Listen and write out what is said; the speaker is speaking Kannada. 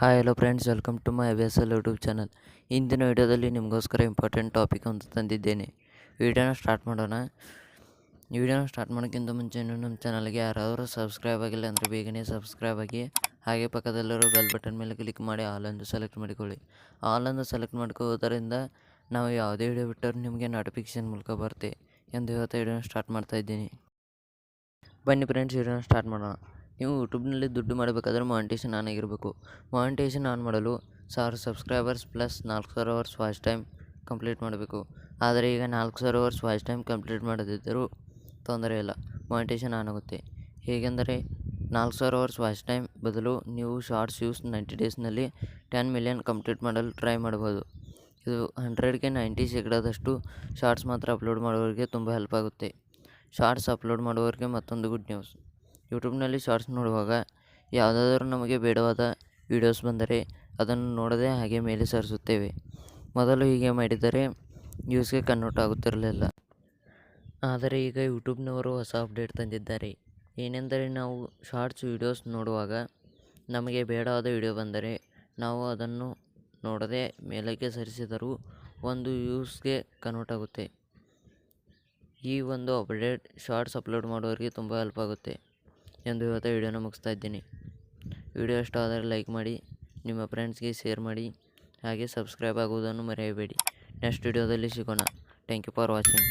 Hi hello friends welcome to my S L YouTube channel ಇಂದಿನ ವಿಡಿಯೋದಲ್ಲಿ ನಿಮಗೋಸ್ಕರ ಇಂಪಾರ್ಟೆಂಟ್ ಟಾಪಿಕ್ ಅಂತ ತಂದಿದ್ದೇನೆ. ವಿಡಿಯೋನ ಸ್ಟಾರ್ಟ್ ಮಾಡೋಣ. ವಿಡಿಯೋನ ಸ್ಟಾರ್ಟ್ ಮಾಡೋಕ್ಕಿಂತ ಮುಂಚೆ ಇನ್ನೂ ನಮ್ಮ ಚಾನಲ್ಗೆ ಯಾರಾದರೂ ಸಬ್ಸ್ಕ್ರೈಬ್ ಆಗಿಲ್ಲ ಅಂದರೆ ಬೇಗನೆ ಸಬ್ಸ್ಕ್ರೈಬ್ ಆಗಿ, ಹಾಗೆ ಪಕ್ಕದಲ್ಲಿರೋ ಬೆಲ್ ಬಟನ್ ಮೇಲೆ ಕ್ಲಿಕ್ ಮಾಡಿ ಆಲ್ ಎಂದು ಸೆಲೆಕ್ಟ್ ಮಾಡಿಕೊಳ್ಳಿ. ಆಲ್ ಎಂದು ಸೆಲೆಕ್ಟ್ ಮಾಡ್ಕೋದ್ರಿಂದ ನಾವು ಯಾವುದೇ ವಿಡಿಯೋ ಬಿಟ್ಟರೂ ನಿಮಗೆ ನೋಟಿಫಿಕೇಷನ್ ಮೂಲಕ ಬರುತ್ತೆ ಎಂದು ಹೇಳ್ತಾ ವಿಡಿಯೋನ ಸ್ಟಾರ್ಟ್ ಮಾಡ್ತಾ ಇದ್ದೀನಿ. ಬನ್ನಿ ಫ್ರೆಂಡ್ಸ್ ವಿಡಿಯೋನ ಸ್ಟಾರ್ಟ್ ಮಾಡೋಣ. ನೀವು ಯೂಟ್ಯೂಬ್ನಲ್ಲಿ ದುಡ್ಡು ಮಾಡಬೇಕಾದ್ರೆ ಮಾನಿಟೇಷನ್ ಆನ್ ಆಗಿರಬೇಕು. ಮಾನಿಟೇಷನ್ ಆನ್ ಮಾಡಲು ಸಾವಿರ ಸಬ್ಸ್ಕ್ರೈಬರ್ಸ್ ಪ್ಲಸ್ ನಾಲ್ಕು ಸಾವಿರ ಅವರ್ಸ್ ವಾಚ್ ಟೈಮ್ ಕಂಪ್ಲೀಟ್ ಮಾಡಬೇಕು. ಆದರೆ ಈಗ ನಾಲ್ಕು ಸಾವಿರ ಅವರ್ಸ್ ವಾಚ್ ಟೈಮ್ ಕಂಪ್ಲೀಟ್ ಮಾಡದಿದ್ದರೂ ತೊಂದರೆ ಇಲ್ಲ ಮಾನಿಟೇಷನ್ ಆನ್ ಆಗುತ್ತೆ. ಹೇಗೆಂದರೆ ನಾಲ್ಕು ಸಾವಿರ ಅವರ್ಸ್ ವಾಚ್ ಟೈಮ್ ಬದಲು ನೀವು ಶಾರ್ಟ್ಸ್ ಯೂಸ್ ನೈಂಟಿ ಡೇಸ್ನಲ್ಲಿ ಟೆನ್ ಮಿಲಿಯನ್ ಕಂಪ್ಲೀಟ್ ಮಾಡಲು ಟ್ರೈ ಮಾಡ್ಬೋದು ಇದು ಹಂಡ್ರೆಡ್ಗೆ ನೈಂಟಿ ಶೇಕಡಾದಷ್ಟು ಶಾರ್ಟ್ಸ್ ಮಾತ್ರ ಅಪ್ಲೋಡ್ ಮಾಡೋರಿಗೆ ತುಂಬ ಹೆಲ್ಪ್ ಆಗುತ್ತೆ. ಶಾರ್ಟ್ಸ್ ಅಪ್ಲೋಡ್ ಮಾಡೋರಿಗೆ ಮತ್ತೊಂದು ಗುಡ್ ನ್ಯೂಸ್ ಯೂಟ್ಯೂಬ್ನಲ್ಲಿ ಶಾರ್ಟ್ಸ್ ನೋಡುವಾಗ ಯಾವುದಾದರೂ ನಮಗೆ ಬೇಡವಾದ ವೀಡಿಯೋಸ್ ಬಂದರೆ ಅದನ್ನು ನೋಡದೆ ಹಾಗೆ ಮೇಲೆ ಸರಿಸುತ್ತೇವೆ. ಮೊದಲು ಹೀಗೆ ಮಾಡಿದರೆ ನ್ಯೂಸ್ಗೆ ಕನ್ವರ್ಟ್ ಆಗುತ್ತಿರಲಿಲ್ಲ. ಆದರೆ ಈಗ ಯೂಟ್ಯೂಬ್ನವರು ಹೊಸ ಅಪ್ಡೇಟ್ ತಂದಿದ್ದಾರೆ. ಏನೆಂದರೆ ನಾವು ಶಾರ್ಟ್ಸ್ ವೀಡಿಯೋಸ್ ನೋಡುವಾಗ ನಮಗೆ ಬೇಡವಾದ ವಿಡಿಯೋ ಬಂದರೆ ನಾವು ಅದನ್ನು ನೋಡದೆ ಮೇಲಕ್ಕೆ ಸರಿಸಿದರೂ ಒಂದು ವ್ಯೂಸ್ಗೆ ಕನ್ವರ್ಟ್ ಆಗುತ್ತೆ. ಈ ಒಂದು ಅಪ್ಡೇಟ್ ಶಾರ್ಟ್ಸ್ ಅಪ್ಲೋಡ್ ಮಾಡೋರಿಗೆ ತುಂಬ ಹೆಲ್ಪ್ ಆಗುತ್ತೆ. ಎಂದು ಹೇಳ್ತಾ ವಿಡಿಯೋನ ಮುಗಿಸ್ತಾ ಇದ್ದೀನಿ. ವಿಡಿಯೋ ಇಷ್ಟ ಆದರೆ ಲೈಕ್ ಮಾಡಿ, ನಿಮ್ಮ ಫ್ರೆಂಡ್ಸ್ಗೆ ಶೇರ್ ಮಾಡಿ, ಹಾಗೆ ಸಬ್ಸ್ಕ್ರೈಬ್ ಆಗುವುದನ್ನು ಮರೆಯಬೇಡಿ. ನೆಕ್ಸ್ಟ್ ವಿಡಿಯೋದಲ್ಲಿ ಸಿಗೋಣ. Thank you for watching.